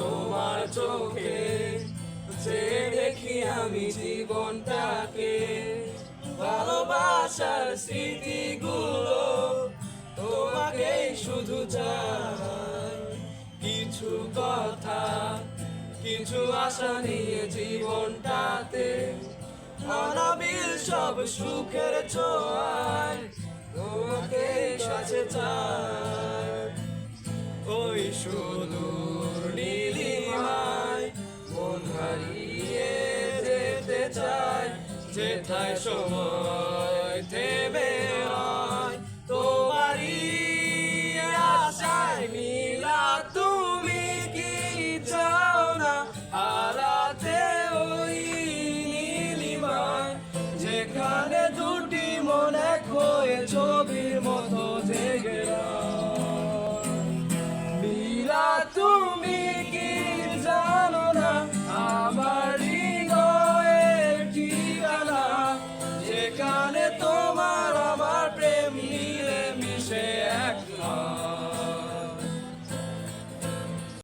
তোমার চোখে, যে দেখি আমি জীবনটাকে, ভালোবাসার স্মৃতিগুলো তোমাকে শুধু চাই। কিছু কথা, কিছু আশা নিয়ে জীবনটাতে অনাবিল সব সুখের ছোঁয়ায় তোমাকে কাছে চাই। চাই যেথায় সময় থেমে হয়। তোমারই আশায় নীলা তুমি কি চাও না? হারাতে ওই নীলিমায়, যেখানে দুটি মন হয়ে ছবির মতো। gone.